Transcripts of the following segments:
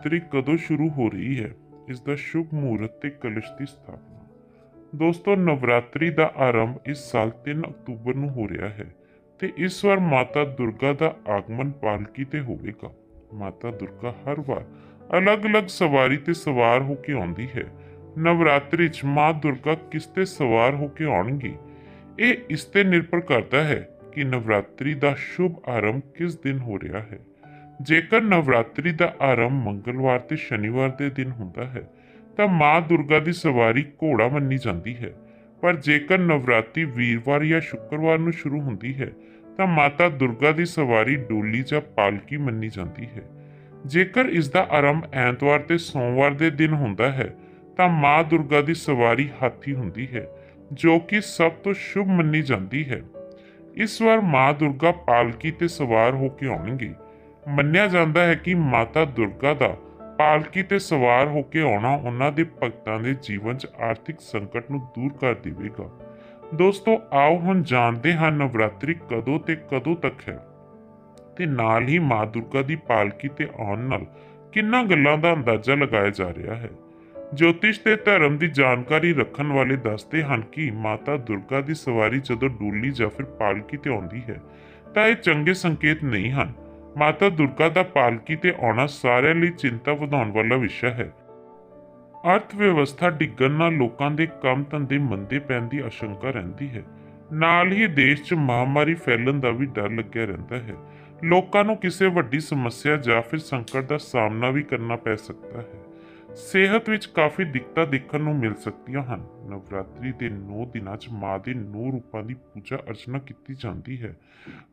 ਨਵਰਾਤਰੀ ਕਦੋਂ ਸ਼ੁਰੂ ਹੋ ਰਹੀ ਹੈ? ਇਸ ਦਾ ਸ਼ੁਭ ਮਹੂਰਤ ਤੇ ਕਲਸ਼ ਦੀ ਸਥਾਪਨਾ। ਦੋਸਤੋ, ਨਵਰਾਤਰੀ ਦਾ ਆਰੰਭ ਇਸ ਸਾਲ 3 ਅਕਤੂਬਰ ਨੂੰ ਹੋ ਰਿਹਾ ਹੈ ਤੇ ਇਸ ਵਾਰ ਮਾਤਾ ਦੁਰਗਾ ਦਾ ਆਗਮਨ ਪਾਲਕੀ ਤੇ ਹੋਵੇਗਾ। ਮਾਤਾ ਦੁਰਗਾ ਹਰ ਵਾਰ ਅਲੱਗ-ਅਲੱਗ ਸਵਾਰੀ ਤੇ ਸਵਾਰ ਹੋ ਕੇ ਆਉਂਦੀ ਹੈ। ਨਵਰਾਤਰੀ 'ਚ ਮਾਂ ਦੁਰਗਾ ਕਿਸ ਤੇ ਸਵਾਰ ਹੋ ਕੇ ਆਉਣਗੀ? ਇਹ ਇਸ ਤੇ ਨਿਰਭਰ ਕਰਦਾ ਹੈ ਕਿ ਨਵਰਾਤਰੀ ਦਾ ਸ਼ੁਭ ਆਰੰਭ ਕਿਸ ਦਿਨ ਹੋ ਰਿਹਾ ਹੈ। ਜੇਕਰ ਨਵਰਾਤਰੀ ਦਾ ਆਰੰਭ ਮੰਗਲਵਾਰ ਤੇ ਸ਼ਨੀਵਾਰ ਦੇ ਦਿਨ ਹੁੰਦਾ ਹੈ, ਤਾਂ ਮਾਂ ਦੁਰਗਾ ਦੀ ਸਵਾਰੀ ਘੋੜਾ ਮੰਨੀ ਜਾਂਦੀ ਹੈ। ਪਰ ਜੇਕਰ ਨਵਰਾਤਰੀ ਵੀਰਵਾਰ ਜਾਂ ਸ਼ੁੱਕਰਵਾਰ ਨੂੰ ਸ਼ੁਰੂ ਹੁੰਦੀ ਹੈ, ਤਾਂ ਮਾਤਾ ਦੁਰਗਾ ਦੀ ਸਵਾਰੀ ਡੋਲੀ ਜਾਂ ਪਾਲਕੀ ਮੰਨੀ ਜਾਂਦੀ ਹੈ। ਜੇਕਰ ਇਸ ਦਾ ਆਰੰਭ ਐਤਵਾਰ ਤੇ ਸੋਮਵਾਰ ਦੇ ਦਿਨ ਹੁੰਦਾ ਹੈ, ਤਾਂ ਮਾਂ ਦੁਰਗਾ ਦੀ ਸਵਾਰੀ ਹਾਥੀ ਹੁੰਦੀ ਹੈ, ਜੋ ਕਿ ਸਭ ਤੋਂ ਸ਼ੁਭ ਮੰਨੀ ਜਾਂਦੀ ਹੈ। ਇਸ ਵਾਰ ਮਾਂ ਦੁਰਗਾ ਪਾਲਕੀ ਤੇ ਸਵਾਰ ਹੋ ਕੇ ਆਉਣਗੇ। ਮੰਨਿਆ ਜਾਂਦਾ ਹੈ ਕਿ ਮਾਤਾ ਦੁਰਗਾ ਦਾ ਪਾਲਕੀ ਤੇ ਸਵਾਰ ਹੋ ਕੇ ਆਉਣਾ ਉਹਨਾਂ ਦੇ ਭਗਤਾਂ ਦੇ ਜੀਵਨ 'ਚ ਆਰਥਿਕ ਸੰਕਟ ਨੂੰ ਦੂਰ ਕਰ ਦੇਵੇਗਾ। ਦੋਸਤੋ, ਆਓ ਹੁਣ ਜਾਣਦੇ ਹਾਂ ਨਵਰਾਤਰੀ ਕਦੋਂ ਤੇ ਕਦੋਂ ਤੱਕ ਹੈ। ਤੇ ਨਾਲ ਹੀ ਮਾਂ ਦੁਰਗਾ ਦੀ ਪਾਲਕੀ ਤੇ ਆਉਣ ਨਾਲ ਕਿੰਨਾ ਗੱਲਾਂ ਦਾ ਅੰਦਾਜ਼ਾ ਲਗਾਇਆ ਜਾ ਰਿਹਾ ਹੈ। ਜੋਤਿਸ਼ ਤੇ ਧਰਮ ਦੀ ਜਾਣਕਾਰੀ ਰੱਖਣ ਵਾਲੇ ਦੱਸਦੇ ਹਨ ਕਿ ਮਾਤਾ ਦੁਰਗਾ ਦੀ ਸਵਾਰੀ ਜਦੋਂ ਡੋਲੀ ਜਾਂ ਫਿਰ ਪਾਲਕੀ ਤੇ ਆਉਂਦੀ ਹੈ, ਤਾਂ ਇਹ ਚੰਗੇ ਸੰਕੇਤ ਨਹੀਂ ਹਨ। ਮਾਤਾ ਦੁਰਗਾ ਦਾ ਪਾਲਕੀ ਤੇ ਆਉਣਾ ਸਾਰਿਆਂ ਲਈ ਚਿੰਤਾ ਵਧਾਉਣ ਵਾਲਾ ਵਿਸ਼ਾ ਹੈ। ਅਰਥ ਵਿਵਸਥਾ ਡਿੱਗਣ ਨਾਲ ਲੋਕਾਂ ਦੇ ਕੰਮ ਧੰਦੇ ਮੰਦੇ ਪੈਣ ਦੀ ਆਸ਼ੰਕਾ ਰਹਿੰਦੀ ਹੈ। ਨਾਲ ਹੀ ਦੇਸ਼ 'ਚ ਮਹਾਮਾਰੀ ਫੈਲਣ ਦਾ ਵੀ ਡਰ ਲੱਗਿਆ ਰਹਿੰਦਾ ਹੈ। ਲੋਕਾਂ ਨੂੰ ਕਿਸੇ ਵੱਡੀ ਸਮੱਸਿਆ ਜਾਂ ਫਿਰ ਸੰਕਟ ਦਾ ਸਾਹਮਣਾ ਵੀ ਕਰਨਾ ਪੈ ਸਕਦਾ ਹੈ। ਸਿਹਤ ਵਿੱਚ ਕਾਫੀ ਦਿੱਕਤਾਂ ਦੇਖਣ ਨੂੰ ਮਿਲ ਸਕਦੀਆਂ ਹਨ। ਨਵਰਾਤਰੀ ਦੇ 9 ਦਿਨਾਂ 'ਚ ਮਾਂ ਦੇ 9 ਰੂਪਾਂ ਦੀ ਪੂਜਾ ਅਰਚਨਾ ਕੀਤੀ ਜਾਂਦੀ ਹੈ।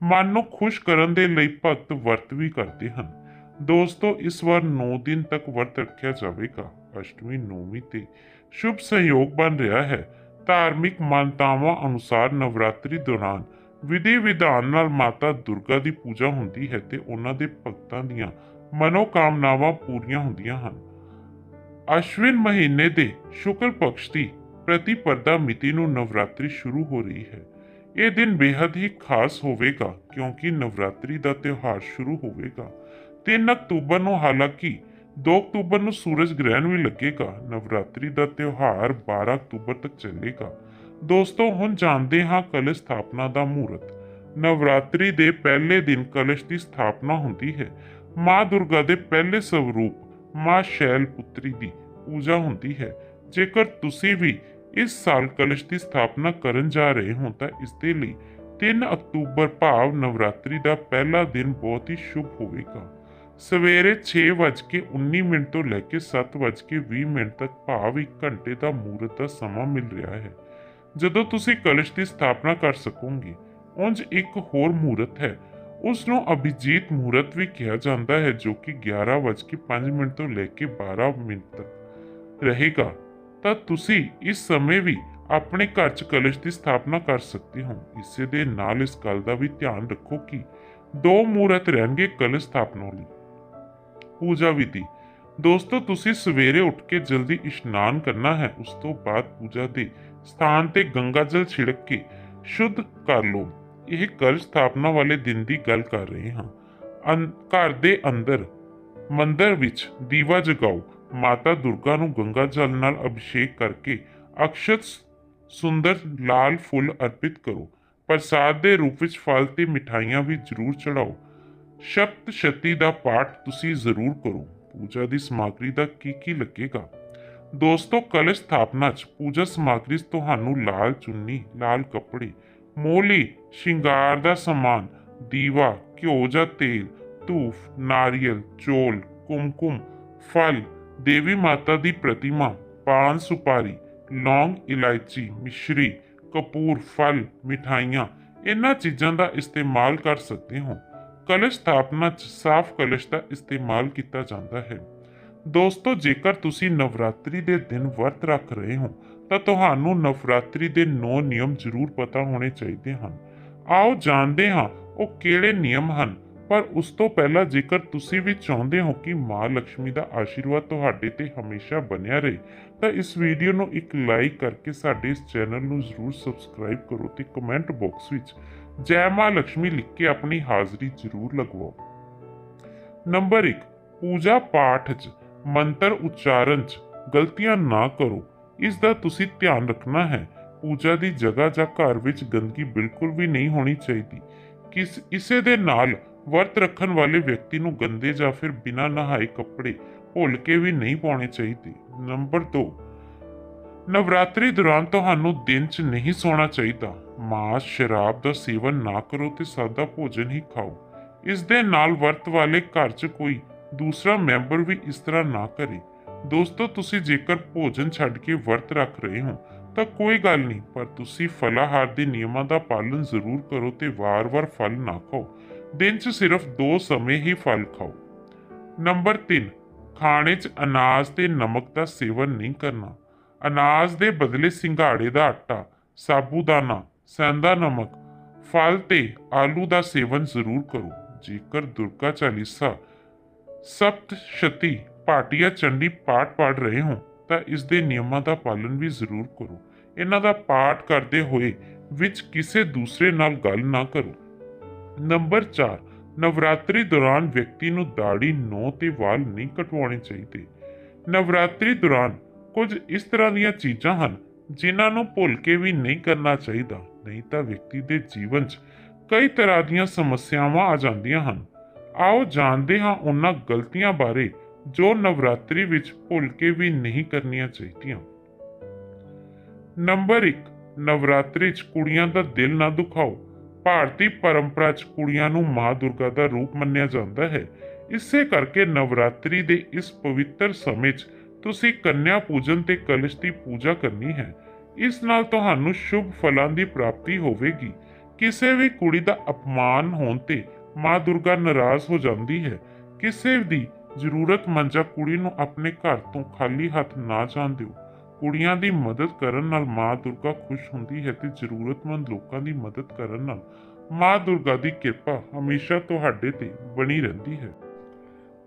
ਮਨ ਨੂੰ ਖੁਸ਼ ਕਰਨ ਦੇ ਲਈ ਭਗਤ ਵਰਤ ਵੀ ਕਰਦੇ ਹਨ। ਦੋਸਤੋ, ਇਸ ਵਾਰ 9 ਦਿਨ ਤੱਕ ਵਰਤ ਰੱਖਿਆ ਜਾਵੇਗਾ। ਅਸ਼ਟਮੀ, ਨੌਵੀਂ ਤੇ ਸ਼ੁਭ ਸੰਯੋਗ ਬਣ ਰਿਹਾ ਹੈ। ਧਾਰਮਿਕ ਮਾਨਤਾਵਾਂ ਅਨੁਸਾਰ ਨਵਰਾਤਰੀ ਦੌਰਾਨ ਵਿਧੀ ਵਿਧਾਨ ਨਾਲ ਮਾਤਾ ਦੁਰਗਾ ਦੀ ਪੂਜਾ ਹੁੰਦੀ ਹੈ ਤੇ ਉਹਨਾਂ ਦੇ ਭਗਤਾਂ ਦੀਆਂ ਮਨੋਕਾਮਨਾਵਾਂ ਪੂਰੀਆਂ ਹੁੰਦੀਆਂ ਹਨ। ਅਸ਼ਵਿਨ ਮਹੀਨੇ ਦੇ ਸ਼ੁਕਲ ਪਕਸ਼ ਦੀ ਪ੍ਰਤੀਪਰਦਾ ਮਿਤੀ ਨੂੰ ਨਵਰਾਤਰੀ ਸ਼ੁਰੂ ਹੋ ਰਹੀ ਹੈ। ਇਹ ਦਿਨ ਬੇहद ਹੀ ਖਾਸ ਹੋਵੇਗਾ, ਕਿਉਂਕਿ ਨਵਰਾਤਰੀ ਦਾ ਤਿਉਹਾਰ ਸ਼ੁਰੂ ਹੋਵੇਗਾ। 3 ਅਕਤੂਬਰ ਨੂੰ ਹਾਲਾਂਕਿ 2 ਅਕਤੂਬਰ ਨੂੰ ਸੂਰਜ ਗ੍ਰਹਿਣ ਵੀ ਲੱਗੇਗਾ। ਨਵਰਾਤਰੀ ਦਾ ਤਿਉਹਾਰ 12 ਅਕਤੂਬਰ ਤੱਕ ਚੱਲੇਗਾ। ਦੋਸਤੋ, ਹੁਣ ਜਾਣਦੇ ਹਾਂ ਕਲਸ਼ ਸਥਾਪਨਾ ਦਾ ਮਹੂਰਤ। ਨਵਰਾਤਰੀ ਦੇ ਪਹਿਲੇ ਦਿਨ ਕਲਸ਼ ਦੀ ਸਥਾਪਨਾ ਹੁੰਦੀ ਹੈ। ਮਾਂ ਦੁਰਗਾ ਦੇ ਪਹਿਲੇ ਸਰੂਪ ਮਾਂ ਸ਼ੈਲ ਪੁੱਤਰੀ ਦੀ ਪੂਜਾ ਹੁੰਦੀ ਹੈ। ਜੇਕਰ ਤੁਸੀਂ ਵੀ ਇਸ ਸਾਲ ਕਲਸ਼ ਦੀ ਸਥਾਪਨਾ ਕਰਨ ਜਾ ਰਹੇ ਹੋ, ਤਾਂ ਇਸ ਦੇ ਲਈ 3 ਅਕਤੂਬਰ ਭਾਵ ਨਵਰਾਤਰੀ ਦਾ ਪਹਿਲਾ ਦਿਨ ਬਹੁਤ ਹੀ ਸ਼ੁਭ ਹੋਵੇਗਾ। ਸਵੇਰੇ 6:19 ਮਿੰਟ ਤੋਂ ਲੈ ਕੇ 7:20 ਮਿੰਟ ਤੱਕ ਭਾਵ 1 ਘੰਟੇ ਦਾ ਮਹੂਰਤ ਦਾ ਸਮਾਂ ਮਿਲ ਰਿਹਾ ਹੈ। ਜਦੋਂ ਤੁਸੀਂ ਕਲਸ਼ ਦੀ ਸਥਾਪਨਾ ਕਰ ਸਕੋਗੇ, ਉਂਝ ਇੱਕ ਹੋਰ ਮਹੂਰਤ ਹੈ ਉਸ ਨੂੰ ਅਭਿਜੀਤ ਮੂਰਤ ਵੀ ਕਿਹਾ ਜਾਂਦਾ ਹੈ, ਜੋ ਕਿ 11:05 ਮਿੰਟ ਤੋਂ ਲੈ ਕੇ 12 ਮਿੰਟ ਤੱਕ ਰਹੇਗਾ। ਤਾਂ ਤੁਸੀਂ ਇਸ ਸਮੇਂ ਵੀ ਆਪਣੇ ਘਰ 'ਚ ਕਲਸ਼ ਦੀ ਸਥਾਪਨਾ ਕਰ ਸਕਦੇ ਹੋ। ਇਸੇ ਦੇ ਨਾਲ ਇਸ ਗੱਲ ਦਾ ਵੀ ਧਿਆਨ ਰੱਖੋ ਕਿ ਦੋ ਮੂਰਤ ਰਹਿਣਗੇ ਕਲਸ਼ ਸਥਾਪਨਾ ਲਈ। ਪੂਜਾ ਵਿਧੀ। ਦੋਸਤੋ, ਤੁਸੀਂ ਸਵੇਰੇ ਉੱਠ ਕੇ ਜਲਦੀ ਇਸ਼ਨਾਨ ਕਰਨਾ ਹੈ, ਉਸ ਤੋਂ ਬਾਅਦ ਪੂਜਾ ਦੇ ਸਥਾਨ ਤੇ ਗੰਗਾ ਜਲ ਛਿੜਕ ਕੇ ਸ਼ੁੱਧ ਕਰ ਲਓ। ਇਹ ਕਲ ਸਥਾਪਨਾ ਵਾਲੇ ਦਿਨ ਦੀ ਗੱਲ ਕਰ ਰਹੇ ਹਾਂ। ਘਰ ਦੇ ਅੰਦਰ, ਮੰਦਰ ਵਿੱਚ ਦੀਵਾ ਜਗਾਓ, ਮਾਤਾ ਦੁਰਗਾ ਨੂੰ ਗੰਗਾ ਜਲ ਨਾਲ ਅਭਿਸ਼ੇਕ ਕਰਕੇ ਅਕਸ਼ਤ ਸੁੰਦਰ ਲਾਲ ਫੁੱਲ ਅਰਪਿਤ ਕਰੋ। ਪ੍ਰਸਾਦ ਦੇ ਰੂਪ ਵਿੱਚ ਫਲ ਤੇ ਮਿਠਾਈਆਂ ਵੀ ਜ਼ਰੂਰ ਚੜਾਓ। ਸ਼ਬਦ ਸ਼ਤੀ ਦਾ ਪਾਠ ਤੁਸੀਂ ਜ਼ਰੂਰ ਕਰੋ। ਪੂਜਾ ਦੀ ਸਮੱਗਰੀ ਦਾ ਕੀ ਕੀ ਲੱਗੇਗਾ? ਦੋਸਤੋ, ਕਲਸ਼ ਸਥਾਪਨਾ 'ਚ ਪੂਜਾ ਸਮੱਗਰੀ ਤੁਹਾਨੂੰ ਲਾਲ ਚੁੰਨੀ, ਲਾਲ ਕੱਪੜੇ ਮੋਲੀ, ਸ਼ਿੰਗਾਰ ਦਾ ਸਮਾਨ, ਦੀਵਾ, ਘਿਓ ਜਾਂ ਤੇਲ, ਧੂਫ, ਨਾਰੀਅਲ, ਚੋਲ, ਕੁਮਕੁਮ, ਫਲ, ਦੇਵੀ ਮਾਤਾ ਦੀ ਪ੍ਰਤਿਮਾ, ਪਾਨ ਸੁਪਾਰੀ, ਲੌਂਗ, ਇਲਾਇਚੀ, ਮਿਸ਼ਰੀ, ਕਪੂਰ, ਫਲ, ਮਿਠਾਈਆਂ, ਇਹਨਾਂ ਚੀਜ਼ਾਂ ਦਾ ਇਸਤੇਮਾਲ ਕਰ ਸਕਦੇ ਹੋ। ਕਲਸ਼ ਸਥਾਪਨਾ 'ਚ ਸਾਫ਼ ਕਲਸ਼ ਦਾ ਇਸਤੇਮਾਲ ਕੀਤਾ ਜਾਂਦਾ ਹੈ। ਦੋਸਤੋ, ਜੇਕਰ ਤੁਸੀਂ ਨਵਰਾਤਰੀ ਦੇ ਦਿਨ ਵਰਤ ਰੱਖ ਰਹੇ ਹੋ ਤਾਂ ਤੁਹਾਨੂੰ ਨਵਰਾਤਰੀ ਦੇ 9 ਨਿਯਮ ਜ਼ਰੂਰ ਪਤਾ ਹੋਣੇ ਚਾਹੀਦੇ ਹਨ। ਆਓ ਜਾਣਦੇ ਹਾਂ ਉਹ ਕਿਹੜੇ ਨਿਯਮ ਹਨ, ਪਰ ਉਸ ਤੋਂ ਪਹਿਲਾਂ ਜੇਕਰ ਤੁਸੀਂ ਵੀ ਚਾਹੁੰਦੇ ਹੋ ਕਿ ਮਾਂ ਲక్ష్ਮੀ ਦਾ ਆਸ਼ੀਰਵਾਦ ਤੁਹਾਡੇ ਤੇ ਹਮੇਸ਼ਾ ਬਣਿਆ ਰਹੇ, ਤਾਂ ਇਸ ਵੀਡੀਓ ਨੂੰ ਇੱਕ ਲਾਈਕ ਕਰਕੇ ਸਾਡੇ ਇਸ ਚੈਨਲ ਨੂੰ ਜ਼ਰੂਰ ਸਬਸਕ੍ਰਾਈਬ ਕਰੋ ਤੇ ਕਮੈਂਟ ਬਾਕਸ ਵਿੱਚ ਜੈ ਮਾਂ ਲక్ష్ਮੀ ਲਿਖ ਕੇ ਆਪਣੀ ਹਾਜ਼ਰੀ ਜ਼ਰੂਰ ਲਗਵਾਓ। ਨੰਬਰ 1 ਪੂਜਾ ਪਾਠ 'ਚ ਮੰਤਰ ਉਚਾਰਨ 'ਚ ਗਲਤੀਆਂ ਨਾ ਕਰੋ। ਇਸ ਦਾ ਤੁਸੀਂ ਧਿਆਨ ਰੱਖਣਾ ਹੈ। ਪੂਜਾ ਦੀ ਜਗ੍ਹਾ ਜਾਂ ਘਰ ਵਿੱਚ ਗੰਦਗੀ ਬਿਲਕੁਲ ਵੀ ਨਹੀਂ ਹੋਣੀ ਚਾਹੀਦੀ। ਕਿਸ ਇਸੇ ਦੇ ਨਾਲ ਵਰਤ ਰੱਖਣ ਵਾਲੇ ਵਿਅਕਤੀ ਨੂੰ ਗੰਦੇ ਜਾਂ ਫਿਰ ਬਿਨਾਂ ਨਹਾਏ ਕੱਪੜੇ ਭੁੱਲ ਕੇ ਵੀ ਨਹੀਂ ਪਾਉਣੇ ਚਾਹੀਦੇ। ਨੰਬਰ 2 ਨਵਰਾਤਰੀ ਦੌਰਾਨ ਤੁਹਾਨੂੰ ਦਿਨ 'ਚ ਨਹੀਂ ਸੌਣਾ ਚਾਹੀਦਾ। ਮਾਸ, ਸ਼ਰਾਬ ਦਾ ਸੇਵਨ ਨਾ ਕਰੋ ਤੇ ਸਾਦਾ ਭੋਜਨ ਹੀ ਖਾਓ। ਇਸ ਦੇ ਨਾਲ ਵਰਤ ਵਾਲੇ ਘਰ 'ਚ ਕੋਈ ਦੂਸਰਾ ਮੈਂਬਰ ਵੀ ਇਸ ਤਰ੍ਹਾਂ ਨਾ ਕਰੇ। ਦੋਸਤੋ, ਤੁਸੀਂ ਜੇਕਰ ਭੋਜਨ ਛੱਡ ਕੇ ਵਰਤ ਰੱਖ ਰਹੇ ਹੋ, ਤਾਂ ਕੋਈ ਗੱਲ ਨਹੀਂ, ਪਰ ਤੁਸੀਂ ਫਲਾਹਾਰ ਦੇ ਨਿਯਮਾਂ ਦਾ ਪਾਲਣ ਜ਼ਰੂਰ ਕਰੋ ਤੇ ਵਾਰ-ਵਾਰ ਫਲ ਨਾ ਖਾਓ। ਦਿਨ 'ਚ ਸਿਰਫ ਦੋ ਸਮੇਂ ਹੀ ਫਲ ਖਾਓ। ਨੰਬਰ 3 ਖਾਣੇ 'ਚ ਅਨਾਜ ਤੇ ਨਮਕ ਦਾ ਸੇਵਨ ਨਹੀਂ ਕਰਨਾ। ਅਨਾਜ ਦੇ ਬਦਲੇ ਸਿੰਗਾੜੇ ਦਾ ਆਟਾ, ਸਾਬੂਦਾਨਾ ਸੈਂਦਾ ਨਮਕ, ਫਲ ਤੇ ਆਲੂ ਦਾ ਸੇਵਨ ਜ਼ਰੂਰ ਕਰੋ। ਜੇਕਰ ਦੁਰਗਾ ਚਾਲੀਸਾ ਸਪਤ ਸ਼ਤੀ ਪਾਟਿਆ ਚੰਡੀ ਪਾਠ ਪੜ ਰਹੇ ਹੋ, ਤਾਂ ਇਸ ਦੇ ਨਿਯਮਾਂ ਦਾ ਪਾਲਣ ਵੀ ਜ਼ਰੂਰ ਕਰੋ। ਇਹਨਾਂ ਦਾ ਪਾਠ ਕਰਦੇ ਹੋਏ ਵਿੱਚ ਕਿਸੇ ਦੂਸਰੇ ਨਾਲ ਗੱਲ ਨਾ ਕਰੋ। ਨੰਬਰ 4 ਨਵਰਾਤਰੀ ਦੌਰਾਨ ਵਿਅਕਤੀ ਨੂੰ ਦਾੜੀ ਨੋਹ ਤੇ ਵਾਲ ਨਹੀਂ ਕਟਵਾਉਣੇ ਚਾਹੀਦੇ। ਨਵਰਾਤਰੀ ਦੌਰਾਨ ਕੁਝ ਇਸ ਤਰ੍ਹਾਂ ਦੀਆਂ ਚੀਜ਼ਾਂ ਹਨ ਜਿਨ੍ਹਾਂ ਨੂੰ ਭੁੱਲ ਕੇ ਵੀ ਨਹੀਂ ਕਰਨਾ ਚਾਹੀਦਾ, ਨਹੀਂ ਤਾਂ ਵਿਅਕਤੀ ਦੇ ਜੀਵਨ 'ਚ ਕਈ ਤਰ੍ਹਾਂ ਦੀਆਂ ਸਮੱਸਿਆਵਾਂ ਆ ਜਾਂਦੀਆਂ ਹਨ। ਆਓ ਜਾਣਦੇ ਹਾਂ ਉਹਨਾਂ ਗਲਤੀਆਂ ਬਾਰੇ ਜੋ ਨਵਰਾਤਰੀ ਵਿੱਚ ਭੁੱਲ ਕੇ ਵੀ ਨਹੀਂ ਕਰਨੀਆਂ ਚਾਹੀਦੀਆਂ। ਨੰਬਰ 1 ਨਵਰਾਤਰੀ 'ਚ ਕੁੜੀਆਂ ਦਾ ਦਿਲ ਨਾ ਦੁਖਾਓ। ਭਾਰਤੀ ਪਰੰਪਰਾ 'ਚ ਕੁੜੀਆਂ ਨੂੰ ਮਾਂ ਦੁਰਗਾ ਦਾ ਰੂਪ ਮੰਨਿਆ ਜਾਂਦਾ ਹੈ। ਇਸੇ ਕਰਕੇ ਨਵਰਾਤਰੀ ਦੇ ਇਸ ਪਵਿੱਤਰ ਸਮੇਂ 'ਚ ਤੁਸੀਂ ਕੰਨਿਆ ਪੂਜਨ ਤੇ ਕਲਸ਼ ਦੀ ਪੂਜਾ ਕਰਨੀ ਹੈ। ਇਸ ਨਾਲ ਤੁਹਾਨੂੰ ਸ਼ੁਭ ਫਲਾਂ ਦੀ ਪ੍ਰਾਪਤੀ ਹੋਵੇਗੀ। ਕਿਸੇ ਵੀ ਕੁੜੀ ਦਾ ਅਪਮਾਨ ਹੋਣ ਤੇ ਮਾਂ ਦੁਰਗਾ ਨਾਰਾਜ਼ ਹੋ ਜਾਂਦੀ ਹੈ। ਕਿਸੇ ਦੀ ਜ਼ਰੂਰਤਮੰਦ ਜਾਂ ਕੁੜੀ ਨੂੰ ਆਪਣੇ ਘਰ ਤੋਂ ਖਾਲੀ ਹੱਥ ਨਾ ਜਾਣ ਦਿਓ। ਕੁੜੀਆਂ ਦੀ ਮਦਦ ਕਰਨ ਨਾਲ ਮਾਂ ਦੁਰਗਾ ਖੁਸ਼ ਹੁੰਦੀ ਹੈ ਤੇ ਜ਼ਰੂਰਤਮੰਦ ਲੋਕਾਂ ਦੀ ਮਦਦ ਕਰਨ ਨਾਲ ਮਾਂ ਦੁਰਗਾ ਦੀ ਕਿਰਪਾ ਹਮੇਸ਼ਾ ਤੁਹਾਡੇ ਤੇ ਬਣੀ ਰਹਿੰਦੀ ਹੈ।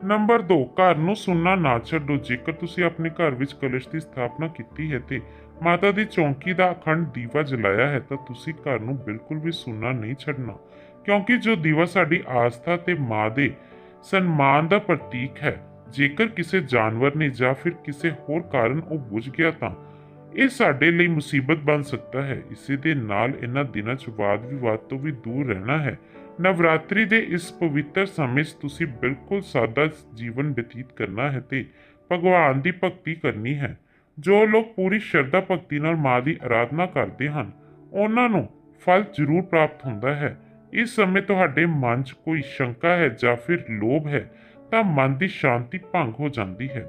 ਨੰਬਰ 2 ਘਰ ਨੂੰ ਸੁਣਨਾ ਨਾ ਛੱਡੋ। ਜੇਕਰ ਤੁਸੀਂ ਆਪਣੇ ਘਰ ਵਿੱਚ ਕਲਸ਼ ਦੀ ਸਥਾਪਨਾ ਕੀਤੀ ਹੈ ਤੇ ਮਾਤਾ ਦੀ ਚੌਂਕੀ ਦਾ ਅਖੰਡ ਦੀਵਾ ਜਲਾਇਆ ਹੈ, ਤਾਂ ਤੁਸੀਂ ਘਰ ਨੂੰ ਬਿਲਕੁਲ ਵੀ ਸੁਣਨਾ ਨਹੀਂ ਛੱਡਣਾ। ਕਿਉਂਕਿ ਜੋ ਦੀਵਾ ਸਾਡੀ ਆਸਥਾ ਤੇ ਮਾਂ ਦੇ ਸਨਮਾਨ ਦਾ ਪ੍ਰਤੀਕ ਹੈ। ਜੇਕਰ ਕਿਸੇ ਜਾਨਵਰ ਨੇ ਜਾਂ ਫਿਰ ਕਿਸੇ ਹੋਰ ਕਾਰਨ ਉਹ ਬੁਝ ਗਿਆ ਤਾਂ ਇਹ ਸਾਡੇ ਲਈ ਮੁਸੀਬਤ ਬਣ ਸਕਦਾ ਹੈ। ਇਸੇ ਦੇ ਨਾਲ ਇਹਨਾਂ ਦਿਨਾਂ 'ਚ ਵਾਦ ਵਿਵਾਦ ਤੋਂ ਵੀ ਦੂਰ ਰਹਿਣਾ ਹੈ। ਨਵਰਾਤਰੀ ਦੇ ਇਸ ਪਵਿੱਤਰ ਸਮੇਂ 'ਚ ਤੁਸੀਂ ਬਿਲਕੁਲ ਸਾਦਾ ਜੀਵਨ ਬਤੀਤ ਕਰਨਾ ਹੈ ਤੇ ਭਗਵਾਨ ਦੀ ਭਗਤੀ ਕਰਨੀ ਹੈ। ਜੋ ਲੋਕ ਪੂਰੀ ਸ਼ਰਧਾ ਭਗਤੀ ਨਾਲ ਮਾਂ ਦੀ ਆਰਾਧਨਾ ਕਰਦੇ ਹਨ, ਉਹਨਾਂ ਨੂੰ ਫਲ ਜ਼ਰੂਰ ਪ੍ਰਾਪਤ ਹੁੰਦਾ ਹੈ। ਇਸ ਸਮੇਂ ਤੁਹਾਡੇ ਮਨ 'ਚ ਕੋਈ ਸ਼ੰਕਾ ਹੈ ਜਾਂ ਫਿਰ ਲੋਭ ਹੈ, ਤਾਂ ਮਨ ਦੀ ਸ਼ਾਂਤੀ ਭੰਗ ਹੋ ਜਾਂਦੀ ਹੈ।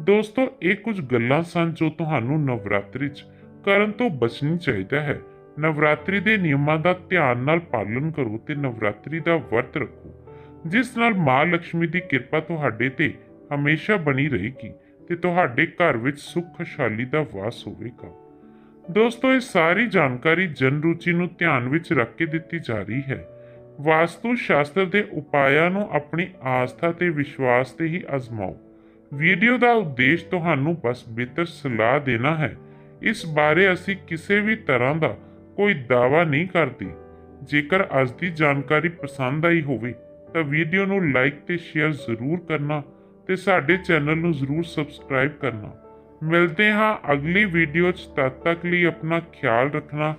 ਦੋਸਤੋ, ਇਹ ਕੁਝ ਗੱਲਾਂ ਸਨ ਜੋ ਤੁਹਾਨੂੰ ਨਵਰਾਤਰੀ 'ਚ ਕਰਨ ਤੋਂ ਬਚਣੀ ਚਾਹੀਦਾ ਹੈ। ਨਵਰਾਤਰੀ ਦੇ ਨਿਯਮਾਂ ਦਾ ਧਿਆਨ ਨਾਲ ਪਾਲਣ ਕਰੋ ਤੇ ਨਵਰਾਤਰੀ ਦਾ ਵਰਤ ਰੱਖੋ, ਜਿਸ ਨਾਲ ਮਾਂ ਲక్ష్ਮੀ ਦੀ ਕਿਰਪਾ ਤੁਹਾਡੇ ਤੇ ਹਮੇਸ਼ਾ ਬਣੀ ਰਹੇਗੀ ਤੇ ਤੁਹਾਡੇ ਘਰ ਵਿੱਚ ਸੁੱਖ ਖੁਸ਼ਹਾਲੀ ਦਾ ਵਾਸ ਹੋਵੇਗਾ। ਦੋਸਤੋ, ਇਹ ਸਾਰੀ ਜਾਣਕਾਰੀ ਜਨ ਰੁਚੀ ਨੂੰ ਧਿਆਨ ਵਿੱਚ ਰੱਖ ਕੇ ਦਿੱਤੀ ਜਾ ਰਹੀ ਹੈ। ਵਾਸਤੂ ਸ਼ਾਸਤਰ ਦੇ ਉਪਾਇਆਂ ਨੂੰ ਆਪਣੀ ਆਸਥਾ ਤੇ ਵਿਸ਼ਵਾਸ ਤੇ ਹੀ ਅਜ਼ਮਾਓ। ਵੀਡੀਓ ਦਾ ਉਦੇਸ਼ ਤੁਹਾਨੂੰ ਬਸ ਬਿਹਤਰ ਸਲਾਹ ਦੇਣਾ ਹੈ। ਇਸ ਬਾਰੇ ਅਸੀਂ ਕਿਸੇ ਵੀ ਤਰ੍ਹਾਂ ਦਾ ਕੋਈ ਦਾਅਵਾ ਨਹੀਂ ਕਰਦੇ। ਜੇਕਰ ਅੱਜ ਦੀ ਜਾਣਕਾਰੀ ਪਸੰਦ ਆਈ ਹੋਵੇ, ਤਾਂ ਵੀਡੀਓ ਨੂੰ ਲਾਈਕ ਤੇ ਸ਼ੇਅਰ ਜ਼ਰੂਰ ਕਰਨਾ ਤੇ ਸਾਡੇ ਚੈਨਲ ਨੂੰ ਜ਼ਰੂਰ ਸਬਸਕ੍ਰਾਈਬ ਕਰਨਾ। ਮਿਲਦੇ ਹਾਂ ਅਗਲੀ ਵੀਡੀਓ 'ਚ। ਤਦ ਤੱਕ ਲਈ ਆਪਣਾ ਖਿਆਲ ਰੱਖਣਾ।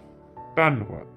ਧੰਨਵਾਦ।